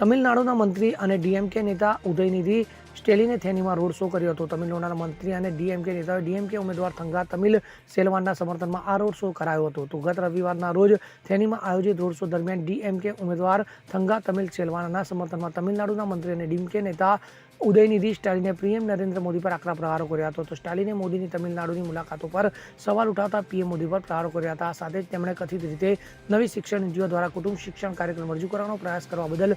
તમિલનાડુના મંત્રી અને ડીએમકે નેતા ઉદયનિધિ સ્ટેલિને થેનીમાં રોડ શો કર્યો હતો. તમિલનાડુના મંત્રી અને ડીએમકે નેતાએ ડીએમકે ઉમેદવાર થંગા તમિલ સેલવાનના સમર્થનમાં આ રોડ શો કરાયો હતો. તો ગત રવિવારના રોજ થેનીમાં આયોજિત રોડ શો દરમિયાન ડીએમકે ઉમેદવાર થંગા તમિલ સેલવાનના સમર્થનમાં તમિલનાડુના મંત્રી અને ડીએમકે નેતા ઉદયનિધિ સ્ટાલિને પીએમ નરેન્દ્ર મોદી પર આકરા પ્રહારો કર્યા હતો. તો સ્ટાલિને મોદીની તમિલનાડુની મુલાકાતો પર સવાલ ઉઠાવતા પીએમ મોદી પર પ્રહારો કર્યા હતા. સાથે જ તેમણે કથિત રીતે નવી શિક્ષણ નીતિઓ દ્વારા કુટુંબ શિક્ષણ કાર્યક્રમ રજૂ કરવાનો પ્રયાસ કરવા બદલ